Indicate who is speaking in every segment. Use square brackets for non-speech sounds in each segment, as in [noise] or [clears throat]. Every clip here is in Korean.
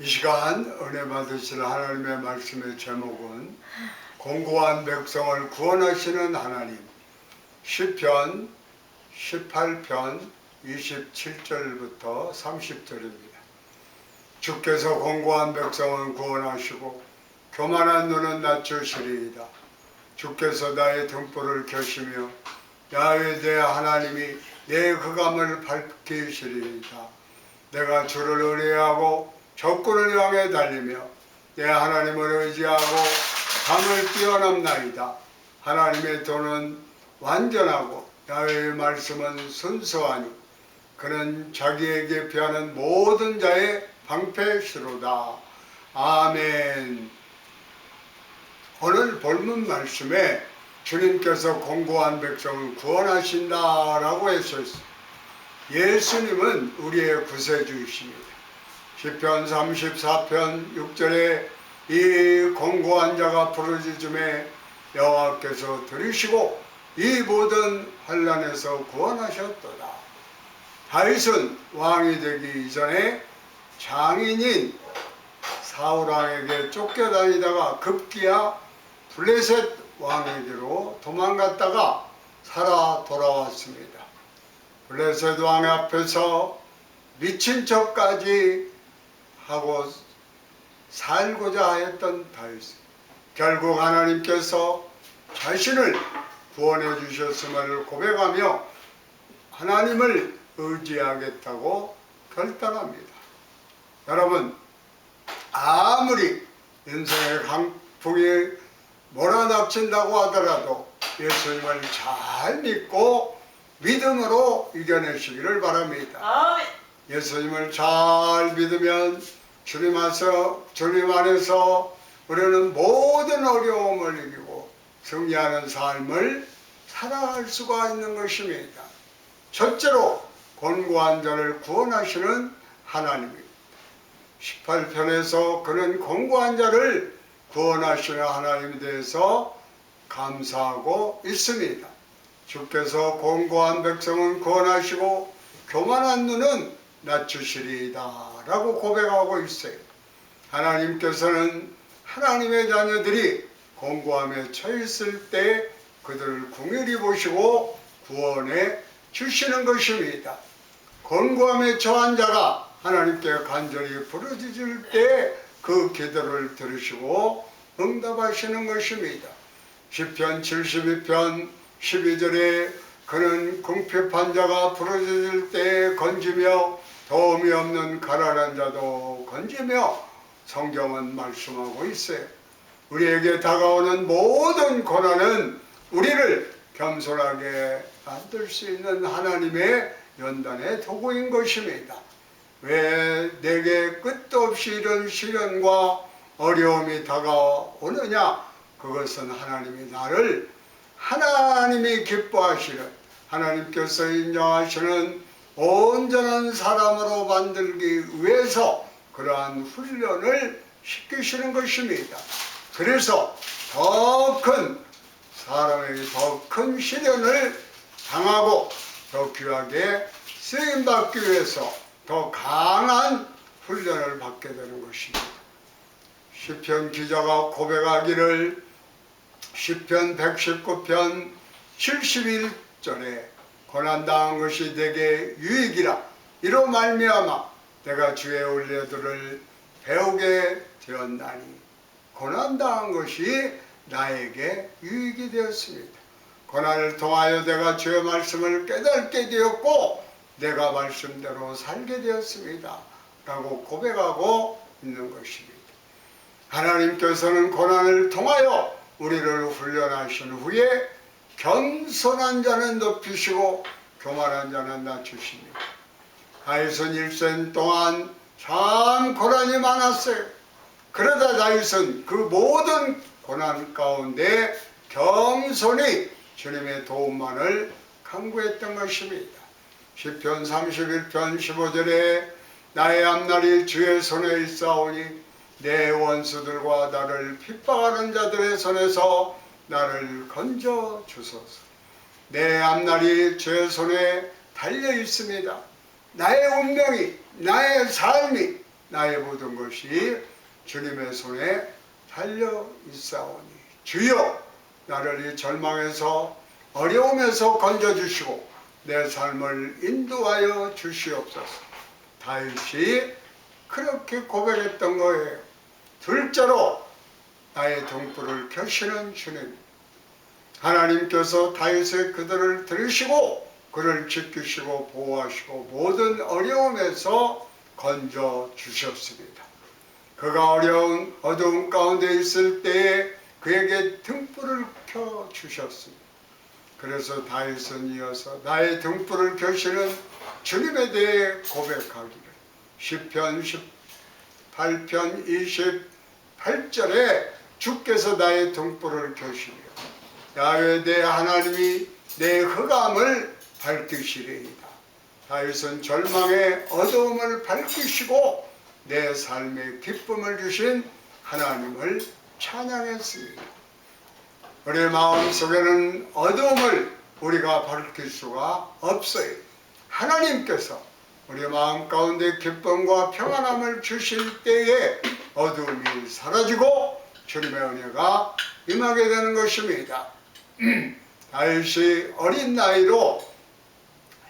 Speaker 1: 이 시간 은혜 받으실 하나님의 말씀의 제목은 공고한 백성을 구원하시는 하나님 시편 18편 27절부터 30절입니다. 주께서 공고한 백성을 구원하시고 교만한 눈은 낮추시리이다. 주께서 나의 등불을 켜시며 야외 내 하나님이 내 흑암을 밝히시리이다. 내가 주를 의뢰하고 적군을 향해 달리며 내 하나님을 의지하고 밤을 뛰어넘나이다. 하나님의 도는 완전하고 야외의 말씀은 순수하니 그는 자기에게 피하는 모든 자의 방패시로다. 아멘. 오늘 본문 말씀에 주님께서 공고한 백성을 구원하신다라고 했었습니다. 예수님은 우리의 구세주이십니다. 시편 34편 6절에 이 공고한 자가 부르짖음에 여호와께서 들으시고 이 모든 환란에서 구원하셨도다. 다윗은 왕이 되기 이전에 장인인 사울 왕에게 쫓겨다니다가 급기야 블레셋 왕에게로 도망갔다가 살아 돌아왔습니다. 블레셋 왕 앞에서 미친 척까지 하고 살고자 했던 다윗. 결국 하나님께서 자신을 구원해 주셨음을 고백하며 하나님을 의지하겠다고 결단합니다. 여러분, 아무리 인생의 강풍이 몰아닥친다고 하더라도 예수님을 잘 믿고 믿음으로 이겨내시기를 바랍니다.
Speaker 2: 아멘.
Speaker 1: 예수님을 잘 믿으면 주님 안에서, 주님 안에서 우리는 모든 어려움을 이기고 승리하는 삶을 살아갈 수가 있는 것입니다. 첫째로 곤고한 자를 구원하시는 하나님입니다. 18편에서 그는 곤고한 자를 구원하시는 하나님에 대해서 감사하고 있습니다. 주께서 곤고한 백성은 구원하시고 교만한 눈은 낮추시리이다 라고 고백하고 있어요. 하나님께서는 하나님의 자녀들이 공고함에 처했을 때 그들을 궁휼히 보시고 구원해 주시는 것입니다. 권고함에 처한 자가 하나님께 간절히 부르짖을 때 그 기도를 들으시고 응답하시는 것입니다. 시편 72편 12절에 그는 궁핍한 자가 부르짖을 때 건지며 도움이 없는 가난한 자도 건지며 성경은 말씀하고 있어요. 우리에게 다가오는 모든 고난은 우리를 겸손하게 만들 수 있는 하나님의 연단의 도구인 것입니다. 왜 내게 끝도 없이 이런 시련과 어려움이 다가오느냐? 그것은 하나님이 나를 하나님이 기뻐하시는 하나님께서 인정하시는 온전한 사람으로 만들기 위해서 그러한 훈련을 시키시는 것입니다. 그래서 더 큰 사람에게 더큰 시련을 당하고 더 귀하게 쓰임 받기 위해서 더 강한 훈련을 받게 되는 것입니다. 시편 기자가 고백하기를 시편 119편 71절에 고난당한 것이 내게 유익이라 이로 말미암아 내가 주의 올려들을 배우게 되었나니 고난당한 것이 나에게 유익이 되었습니다. 고난을 통하여 내가 주의 말씀을 깨닫게 되었고 내가 말씀대로 살게 되었습니다. 라고 고백하고 있는 것입니다. 하나님께서는 고난을 통하여 우리를 훈련하신 후에 겸손한 자는 높이시고 교만한 자는 낮추십니다. 다윗은 일생 동안 참 고난이 많았어요. 그러다 다윗은 그 모든 고난 가운데 겸손히 주님의 도움만을 강구했던 것입니다. 시편 31편 15절에 나의 앞날이 주의 손에 있사오니 내 원수들과 나를 핍박하는 자들의 손에서 나를 건져 주소서. 내 앞날이 주의 손에 달려 있습니다. 나의 운명이, 나의 삶이 나의 모든 것이 주님의 손에 달려 있사오니 주여 나를 이 절망에서 어려움에서 건져 주시고 내 삶을 인도하여 주시옵소서 다윗이 그렇게 고백했던 거예요 둘째로 나의 등불을 켜시는 주님 하나님께서 다윗의 그들을 들으시고 그를 지키시고 보호하시고 모든 어려움에서 건져 주셨습니다. 그가 어려운 어두운 가운데 있을 때에 그에게 등불을 켜 주셨습니다. 그래서 다윗은 이어서 나의 등불을 켜시는 주님에 대해 고백하기를 시편 18편 28절에 주께서 나의 등불을 켜시며 야외 내 하나님이 내 흑암을 밝히시리이다. 다윗은 절망의 어두움을 밝히시고 내 삶에 기쁨을 주신 하나님을 찬양했습니다. 우리 마음 속에는 어두움을 우리가 밝힐 수가 없어요. 하나님께서 우리 마음 가운데 기쁨과 평안함을 주실 때에 어두움이 사라지고 주님의 은혜가 임하게 되는 것입니다. [clears throat] 다윗이 어린 나이로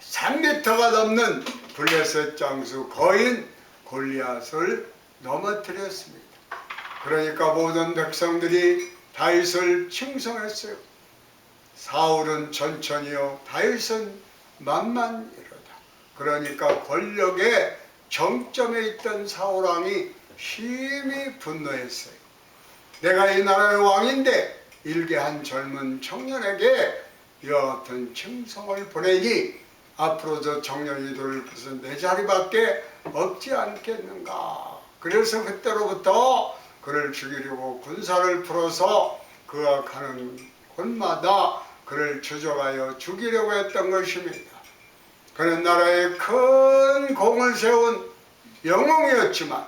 Speaker 1: 3미터가 넘는 블레셋 장수 거인 골리앗을 넘어뜨렸습니다. 그러니까 모든 백성들이 다윗을 칭송했어요. 사울은 천천히요, 다윗은 만만이로다. 그러니까 권력의 정점에 있던 사울 왕이 심히 분노했어요. 내가 이 나라의 왕인데 일개 한 젊은 청년에게 이와 같은 칭송을 보내니 앞으로 저 청년이들 무슨 내 자리밖에 없지 않겠는가. 그래서 그때로부터 그를 죽이려고 군사를 풀어서 그가 가는 곳마다 그를 추적하여 죽이려고 했던 것입니다. 그는 나라에 큰 공을 세운 영웅이었지만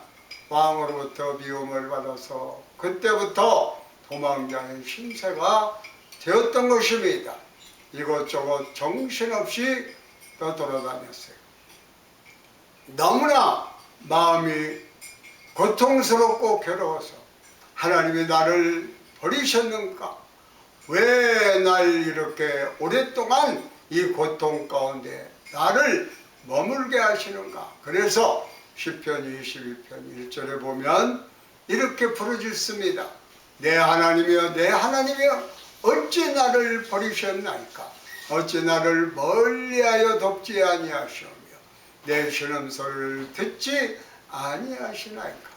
Speaker 1: 왕으로부터 미움을 받아서 그때부터 도망자의 신세가 되었던 것입니다. 이것저것 정신없이 떠돌아다녔어요. 너무나 마음이 고통스럽고 괴로워서 하나님이 나를 버리셨는가? 왜 날 이렇게 오랫동안 이 고통 가운데 나를 머물게 하시는가? 그래서 시편 22편 1절에 보면 이렇게 부르짖습니다. 내 하나님이여 내 하나님이여 어찌 나를 버리셨나이까? 어찌 나를 멀리하여 돕지 아니하시오며 내 신음소리를 듣지 아니하시나이까?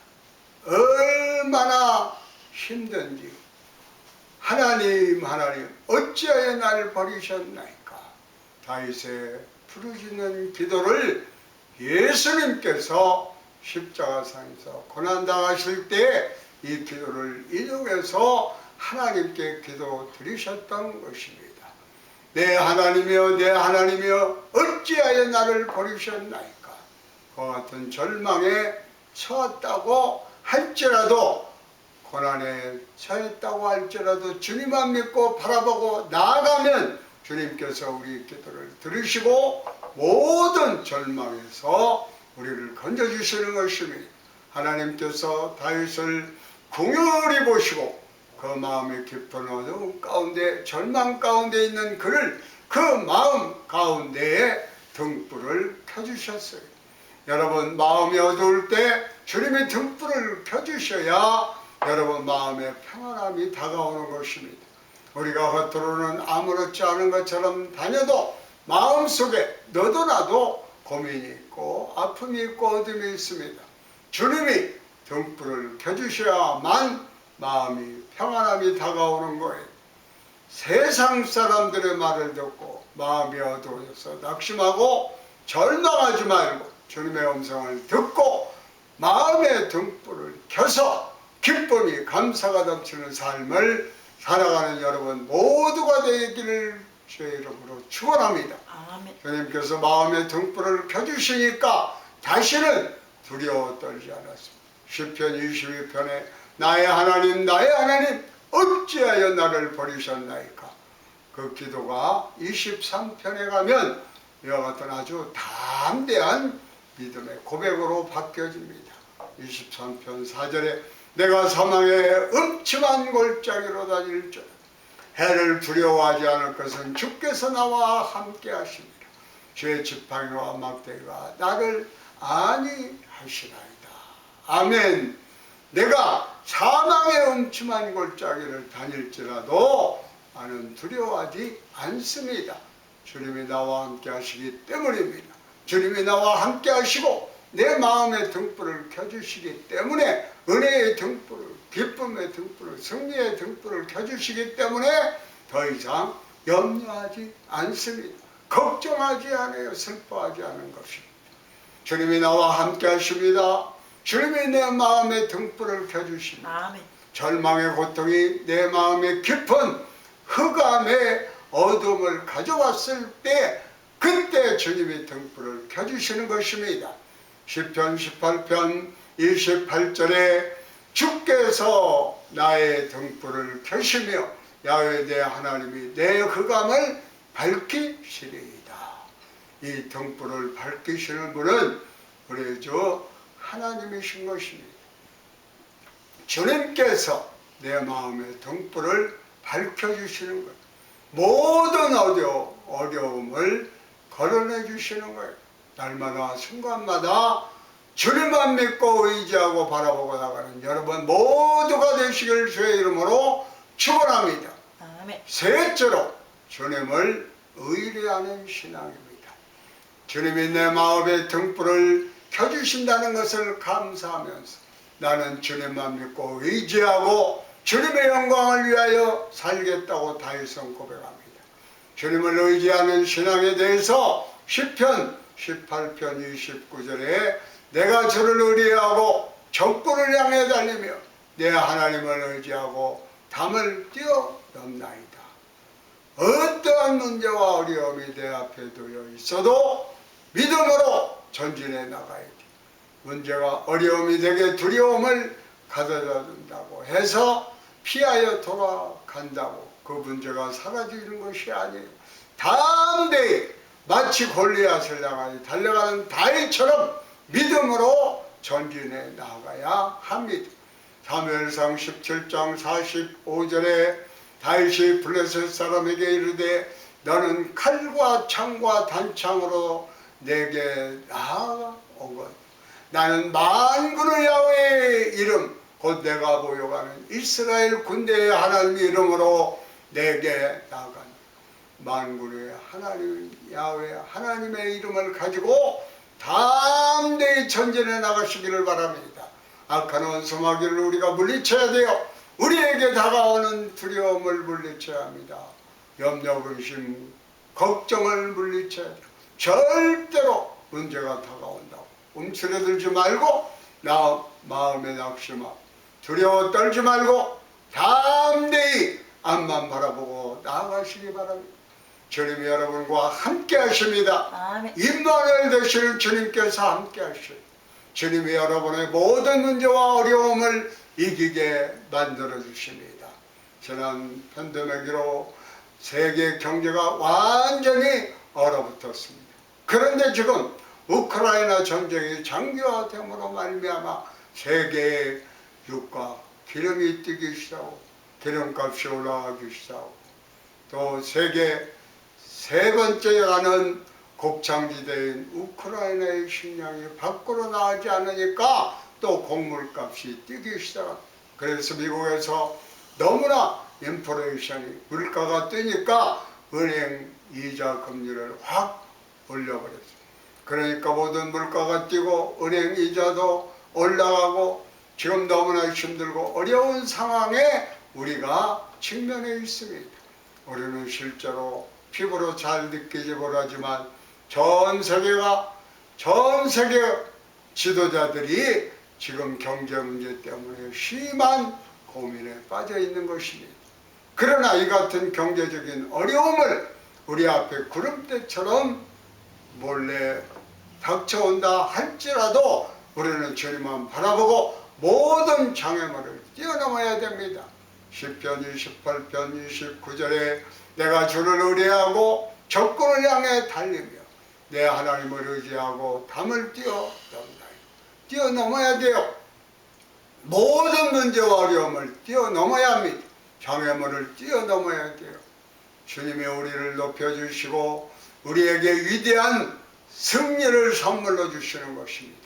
Speaker 1: 얼마나 힘든지 하나님 하나님 어찌하여 나를 버리셨나이까? 다윗의 부르짖는 기도를 예수님께서 십자가상에서 고난당하실 때 이 기도를 인용해서 하나님께 기도 드리셨던 것입니다. 내 하나님이여 내 하나님이여 어찌하여 나를 버리셨나이까? 그와 같은 절망에 처했다고 할지라도 고난에 처했다고 할지라도 주님만 믿고 바라보고 나아가면 주님께서 우리 기도를 들으시고 모든 절망에서 우리를 건져주시는 것입니다. 하나님께서 다윗을 궁휼히 보시고 그 마음의 깊은 어두움 가운데 절망 가운데 있는 그를 그 마음 가운데에 등불을 켜주셨어요. 여러분 마음이 어두울 때 주님의 등불을 켜주셔야 여러분 마음에 평안함이 다가오는 것입니다. 우리가 겉으로는 아무렇지 않은 것처럼 다녀도 마음속에 너도 나도 고민이 있고 아픔이 있고 어둠이 있습니다. 주님이 등불을 켜주셔야만 마음이 평안함이 다가오는 거예요. 세상 사람들의 말을 듣고 마음이 어두워져서 낙심하고 절망하지 말고 주님의 음성을 듣고 마음의 등불을 켜서 기쁨이 감사가 넘치는 삶을 살아가는 여러분 모두가 되기를 주의 이름으로 축원합니다.
Speaker 2: 아멘.
Speaker 1: 주님께서 마음의 등불을 켜주시니까 다시는 두려워 떨지 않았습니다. 시편 22편에 나의 하나님 나의 하나님 어찌하여 나를 버리셨나이까 그 기도가 23편에 가면 이와 같은 아주 담대한 믿음의 고백으로 바뀌어집니다. 23편 4절에 내가 사망의 음침한 골짜기로 다닐 줄 해를 두려워하지 않을 것은 주께서 나와 함께 하십니다. 죄 지팡이와 막대가 나를 안위하시나이다. 아멘. 내가 사망의 음침한 골짜기를 다닐지라도 나는 두려워하지 않습니다. 주님이 나와 함께 하시기 때문입니다. 주님이 나와 함께 하시고 내 마음의 등불을 켜주시기 때문에 은혜의 등불을, 기쁨의 등불을, 승리의 등불을 켜주시기 때문에 더 이상 염려하지 않습니다. 걱정하지 않아요. 슬퍼하지 않은 것입니다. 주님이 나와 함께 하십니다. 주님이 내 마음의 등불을 켜주십니다.
Speaker 2: 아멘.
Speaker 1: 절망의 고통이 내 마음에 깊은 흑암의 어둠을 가져왔을 때 그때 주님이 등불을 켜주시는 것입니다. 10편 18편 28절에 주께서 나의 등불을 켜시며 야외 내 하나님이 내 흑암을 밝히시리이다. 이 등불을 밝히시는 분은 우리 주 하나님이신 것입니다. 주님께서 내 마음의 등불을 밝혀주시는 거예요. 모든 어려, 어려움을 걸어내 주시는 거예요. 날마다 순간마다 주님만 믿고 의지하고 바라보고 나가는 여러분 모두가 되시길 주의 이름으로 축원합니다. 셋째로 주님을 의뢰하는 신앙입니다. 주님이 내 마음의 등불을 켜주신다는 것을 감사하면서 나는 주님만 믿고 의지하고 주님의 영광을 위하여 살겠다고 다윗은 고백합니다. 주님을 의지하는 신앙에 대해서 10편 18편 29절에 내가 주를 의뢰하고 적군을 향해 달리며 내 하나님을 의지하고 담을 뛰어 넘나이다. 어떠한 문제와 어려움이 내 앞에 놓여 있어도 믿음으로 전진해 나가야 돼. 문제가 어려움이 되게 두려움을 가져다 준다고 해서 피하여 돌아간다고 그 문제가 사라지는 것이 아니에요. 담대히 마치 골리앗을 향하여 달려가는 다윗처럼 믿음으로 전진해 나가야 합니다. 사무엘상 17장 45절에 다윗이 블레셋 사람에게 이르되 너는 칼과 창과 단창으로 내게 나아오건 나는 만군의 야훼의 이름 곧 내가 모여가는 이스라엘 군대의 하나님 이름으로 내게 나간 만군의 하나님 야훼 하나님의 이름을 가지고 담대히 전진해 나가시기를 바랍니다. 악한 원수마귀를 우리가 물리쳐야 돼요. 우리에게 다가오는 두려움을 물리쳐야 합니다. 염려, 근심, 걱정을 물리쳐야 돼요. 절대로 문제가 다가온다고 움츠러들지 말고 나 마음에 낙심하 두려워 떨지 말고 담대히 앞만 바라보고 나아가시기 바랍니다. 주님이 여러분과 함께 하십니다.
Speaker 2: 아멘.
Speaker 1: 임마누엘 되시는 주님께서 함께 하셔요. 주님이 여러분의 모든 문제와 어려움을 이기게 만들어 주십니다. 지난 팬데믹으로 세계 경제가 완전히 얼어붙었습니다. 그런데 지금 우크라이나 전쟁이 장기화됨으로 말미암아 세계의 유가 기름이 뛰기 시작하고 기름값이 올라가기 시작하고 또 세계 세 번째 가는 곡창지대인 우크라이나의 식량이 밖으로 나가지 않으니까 또 곡물값이 뛰기 시작합니다. 그래서 미국에서 너무나 인플레이션이 물가가 뛰니까 은행 이자 금리를 확 올려버렸습니다. 그러니까 모든 물가가 뛰고 은행 이자도 올라가고 지금 너무나 힘들고 어려운 상황에 우리가 직면해 있습니다. 우리는 실제로 피부로 잘 느끼지 못하지만 전 세계가 전 세계 지도자들이 지금 경제 문제 때문에 심한 고민에 빠져 있는 것입니다. 그러나 이 같은 경제적인 어려움을 우리 앞에 구름대처럼 몰래 닥쳐온다 할지라도 우리는 주님만 바라보고 모든 장애물을 뛰어넘어야 됩니다. 10편 28편 29절에 내가 주를 의뢰하고 적군을 향해 달리며 내 하나님을 의지하고 담을 뛰어넘나요. 뛰어넘어야 돼요. 모든 문제와 어려움을 뛰어넘어야 합니다. 장애물을 뛰어넘어야 돼요. 주님이 우리를 높여주시고 우리에게 위대한 승리를 선물로 주시는 것입니다.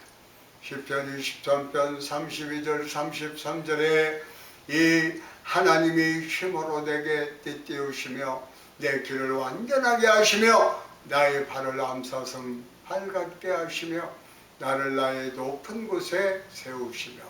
Speaker 1: 10편 23편 32절 33절에 이 하나님이 힘으로 내게 띠띠우시며 내 길을 완전하게 하시며 나의 발을 암사성 밝게 하시며 나를 나의 높은 곳에 세우시며.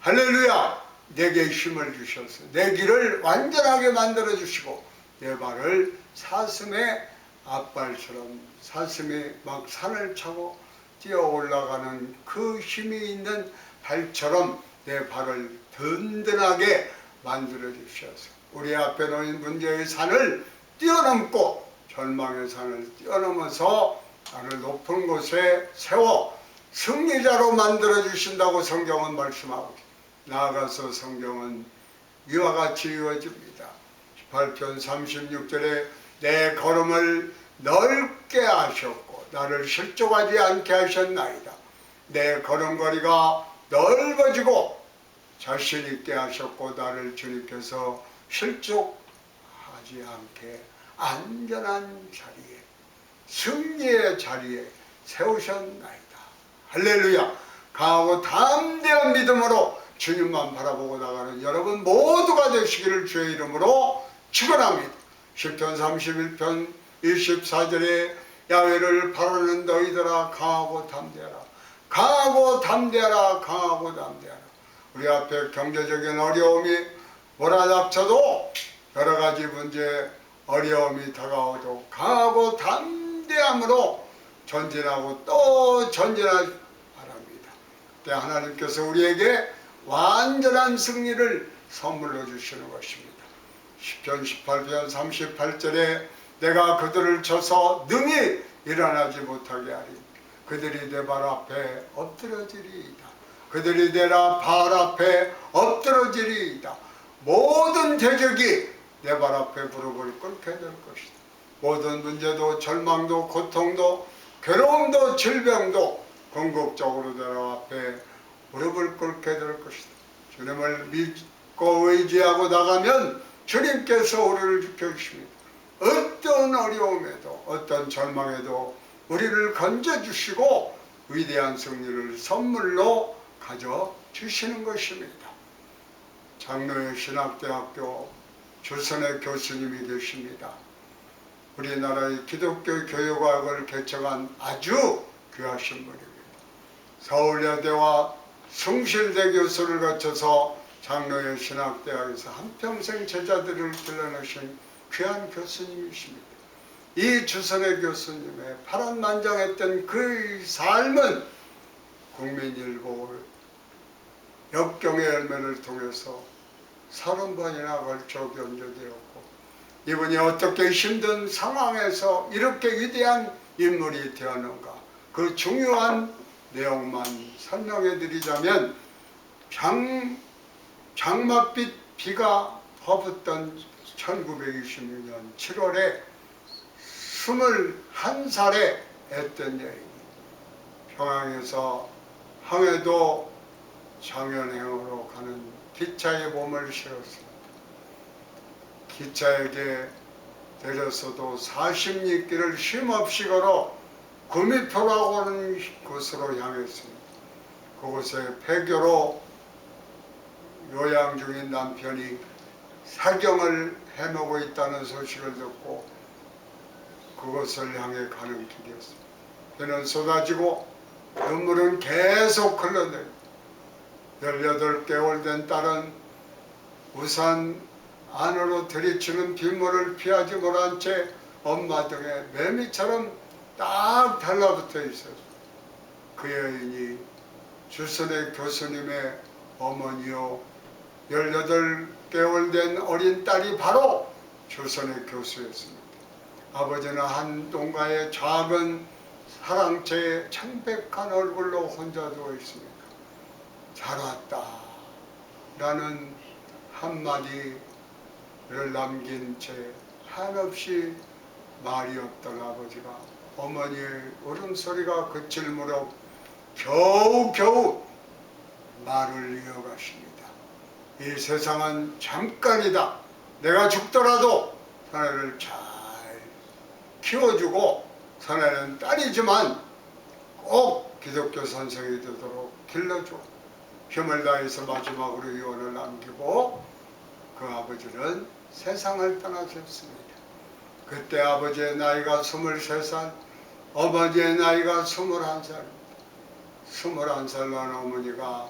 Speaker 1: 할렐루야! 내게 힘을 주셔서 내 길을 완전하게 만들어 주시고 내 발을 사슴의 앞발처럼 사슴이 막 산을 차고 뛰어 올라가는 그 힘이 있는 발처럼 내 발을 든든하게 만들어 주셔서 우리 앞에 놓인 문제의 산을 뛰어넘고 절망의 산을 뛰어넘어서 나를 높은 곳에 세워 승리자로 만들어 주신다고 성경은 말씀하고. 나아가서 성경은 이와 같이 이루어집니다. 18편 36절에 내 걸음을 넓게 하셨고 나를 실족하지 않게 하셨나이다. 내 걸음걸이가 넓어지고 자신 있게 하셨고 나를 주님께서 실족하지 않게 안전한 자리에 승리의 자리에 세우셨나이다. 할렐루야. 강하고 담대한 믿음으로 주님만 바라보고 나가는 여러분 모두가 되시기를 주의 이름으로 축원합니다. 10편 31편 24절에 야외를 바라는 너희들아 강하고 담대하라. 강하고 담대하라. 강하고 담대하라. 우리 앞에 경제적인 어려움이 몰아닥쳐도 여러 가지 문제 어려움이 다가오도 강하고 담대함으로 전진하고 또 전진할 바랍니다. 그때 하나님께서 우리에게 완전한 승리를 선물로 주시는 것입니다. 10편 18편 38절에 내가 그들을 쳐서 능히 일어나지 못하게 하리. 그들이 내 발 앞에 엎드러지리이다. 그들이 내발 앞에 엎드러지리이다. 모든 대적이 내 발 앞에 무릎을 꿇게 될 것이다. 모든 문제도 절망도 고통도 괴로움도 질병도 궁극적으로 내 앞에 무릎을 꿇게 될 것이다. 주님을 믿고 의지하고 나가면 주님께서 우리를 지켜주십니다. 어떤 어려움에도 어떤 절망에도 우리를 건져주시고 위대한 승리를 선물로 가져주시는 것입니다. 장로의 신학대학교 조선의 교수님이 계십니다. 우리나라의 기독교 교육학을 개척한 아주 귀하신 분입니다. 서울여대와 숭실대 교수를 거쳐서 장로의 신학대학에서 한평생 제자들을 길러내신 귀한 교수님이십니다. 이 주선의 교수님의 파란만장했던 그 삶은 국민일보 역경의 열매를 통해서 서른 번이나 걸쳐 견조되었고 이분이 어떻게 힘든 상황에서 이렇게 위대한 인물이 되었는가 그 중요한 내용만 설명해 드리자면 장, 장맛빛 비가 퍼붓던 1926년 7월에 21살에 했던 여인이 평양에서 항해도 장현행으로 가는 기차에 몸을 실었습니다. 기차에게 내렸어도 40리길을 쉼없이 걸어 구미표라고 하는 곳으로 향했습니다. 그곳에 폐교로 요양 중인 남편이 사경을 해먹고 있다는 소식을 듣고 그곳을 향해 가는 길이었습니다. 비는 쏟아지고 눈물은 계속 흘러내고 18개월 된 딸은 우산 안으로 들이치는 빗물을 피하지 못한 채 엄마 등에 매미처럼 딱 달라붙어 있었어. 그 여인이 주선의 교수님의 어머니요 18개월 된 어린 딸이 바로 조선의 교수였습니다. 아버지는 한 동가의 작은 사랑채에 창백한 얼굴로 혼자 누워 있습니다. 잘 왔다. 라는 한마디를 남긴 채 한없이 말이 없던 아버지가 어머니의 울음소리가 그칠 무렵 겨우겨우 말을 이어가십니다. 이 세상은 잠깐이다. 내가 죽더라도 사내를 잘 키워주고 사내는 딸이지만 꼭 기독교 선생이 되도록 길러줘. 힘을 다해서 마지막으로 유언을 남기고 그 아버지는 세상을 떠나셨습니다. 그때 아버지의 나이가 23살, 어머니의 나이가 21살, 21살 난 어머니가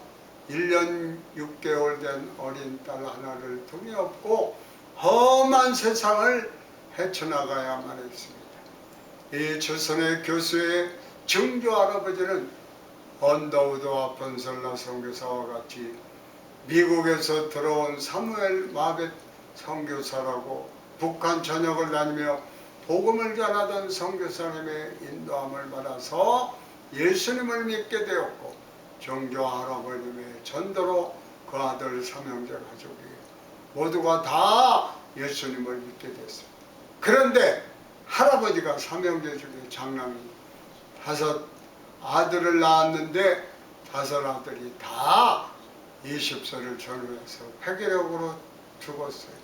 Speaker 1: 1년 6개월 된 어린 딸 하나를 등에 업고 험한 세상을 헤쳐나가야만 했습니다. 이 조선의 교수의 증조 할아버지는 언더우드 아픈 설라 선교사와 같이 미국에서 들어온 사무엘 마벳 선교사라고 북한 전역을 다니며 복음을 전하던 선교사님의 인도함을 받아서 예수님을 믿게 되었고 정조 할아버님의 전도로 그 아들 삼형제 가족이 모두가 다 예수님을 믿게 됐습니다. 그런데 할아버지가 삼형제 중에 장남이 다섯 아들을 낳았는데 다섯 아들이 다 20세를 전후해서 폐결핵으로 죽었어요.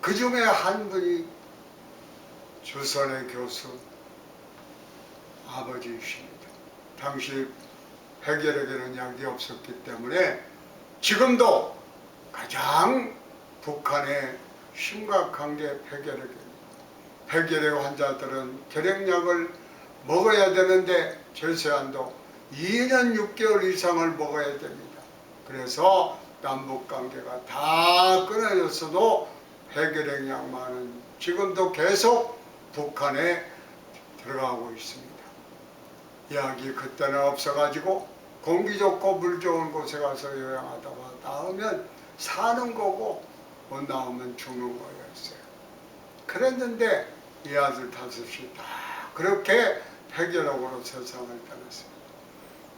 Speaker 1: 그 중에 한 분이 조선의 교수 아버지이십니다. 당시 폐결핵에는 약이 없었기 때문에 지금도 가장 북한에 심각한 게 폐결핵입니다. 폐결핵 환자들은 결핵약을 먹어야 되는데 절세한도 2년 6개월 이상을 먹어야 됩니다. 그래서 남북 관계가 다 끊어졌어도 폐결핵약만은 지금도 계속 북한에 들어가고 있습니다. 약이 그때는 없어가지고 공기 좋고 물 좋은 곳에 가서 요양하다가 나오면 사는 거고 못 나오면 죽는 거였어요. 그랬는데 이 아들 다섯이 다 그렇게 폐결핵으로 세상을 떠났습니다.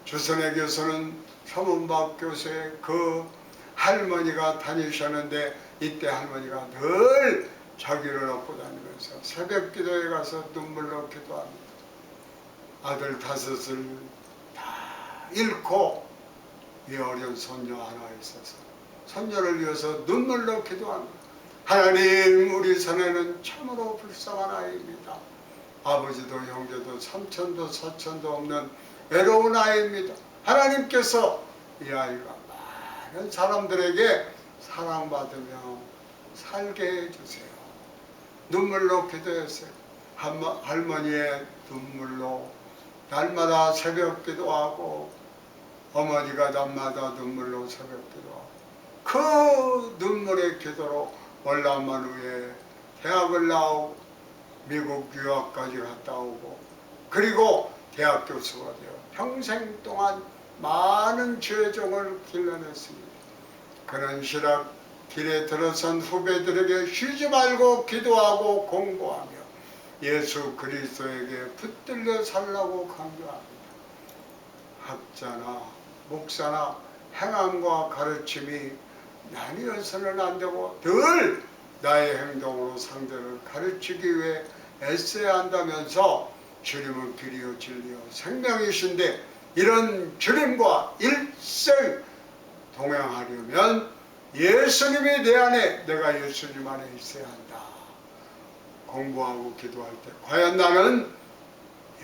Speaker 1: 조선의 교수는 서문박 교수의 그 할머니가 다니셨는데 이때 할머니가 늘 자기를 업고 다니면서 새벽 기도에 가서 눈물로 기도합니다. 아들 다섯을 다 잃고 이 어린 손녀 하나 있어서 손녀를 위해서 눈물로 기도합니다. 하나님 우리 사내는 참으로 불쌍한 아이입니다. 아버지도 형제도 삼천도 사천도 없는 외로운 아이입니다. 하나님께서 이 아이가 많은 사람들에게 사랑받으며 살게 해주세요. 눈물로 기도했어요. 할머- 할머니의 눈물로 날마다 새벽 기도하고 어머니가 낮마다 눈물로 새벽 기도하고 그 눈물의 기도로 월남만 후에 대학을 나오고 미국 유학까지 갔다 오고 그리고 대학 교수가 되어 평생 동안 많은 죄종을 길러냈습니다. 그런 시락 길에 들어선 후배들에게 쉬지 말고 기도하고 공부하며 예수 그리스도에게 붙들려 살라고 강조합니다. 학자나 목사나 행함과 가르침이 나뉘어서는 안 되고 늘 나의 행동으로 상대를 가르치기 위해 애써야 한다면서 주님은 길이요 진리요 생명이신데 이런 주님과 일생 동행하려면 예수님이 내 안에 내가 예수님 안에 있어야 한다. 공부하고 기도할 때 과연 나는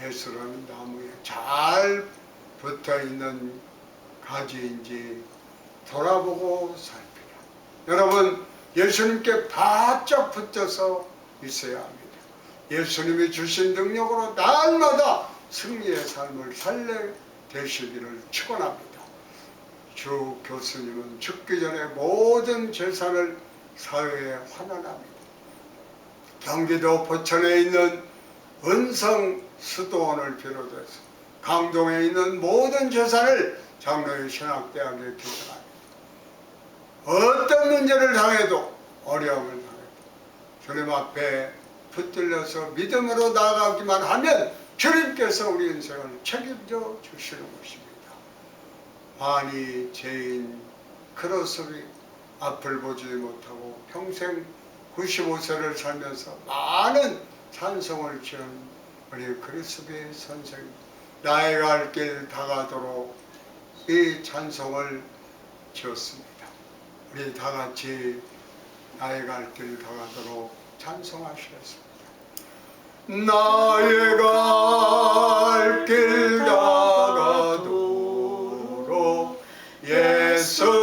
Speaker 1: 예수라는 나무에 잘 붙어 있는 가지인지 돌아보고 살피라. 여러분 예수님께 바짝 붙어서 있어야 합니다. 예수님이 주신 능력으로 날마다 승리의 삶을 살래 되시기를 축원합니다. 주 교수님은 죽기 전에 모든 재산을 사회에 환원합니다. 경기도 포천에 있는 은성 수도원을 비롯해서 강동에 있는 모든 재산을 장로의 신학대학에 기증합니다. 어떤 문제를 당해도 어려움을 당해도 주님 앞에 붙들려서 믿음으로 나아가기만 하면 주님께서 우리 인생을 책임져 주시는 것입니다. 많이 죄인 크로스비 앞을 보지 못하고 평생 95세를 살면서 많은 찬송을 지은 우리 크로스비 선생 나의 갈 길 다가도록 이 찬송을 지었습니다. 우리 다같이 나의 갈 길 다가도록 찬송하시겠습니다. 나의 갈길 가가도록 예수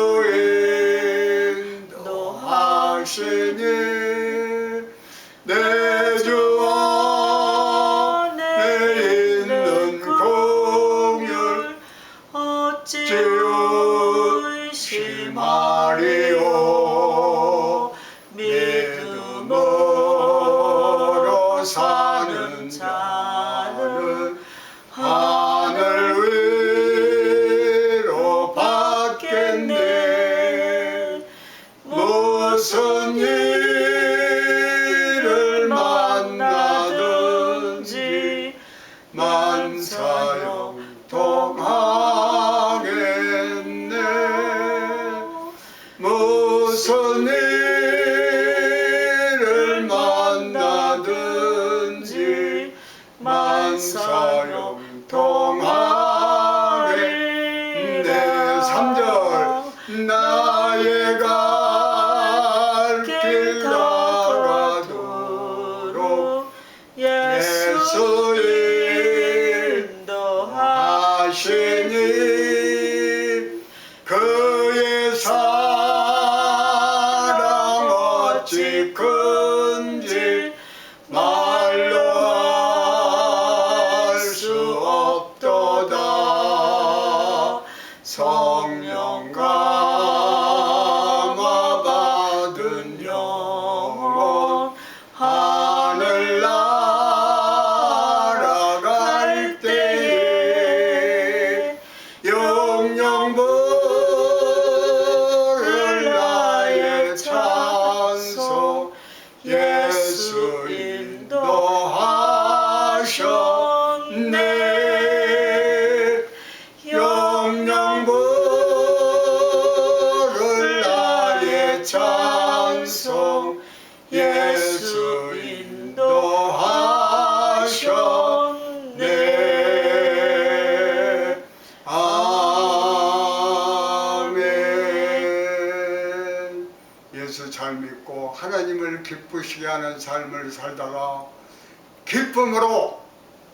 Speaker 1: 기쁨으로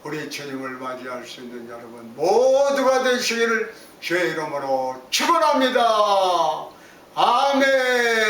Speaker 1: 우리 주님을 맞이할 수 있는 여러분 모두가 되시기를 주의 이름으로 축원합니다. 아멘.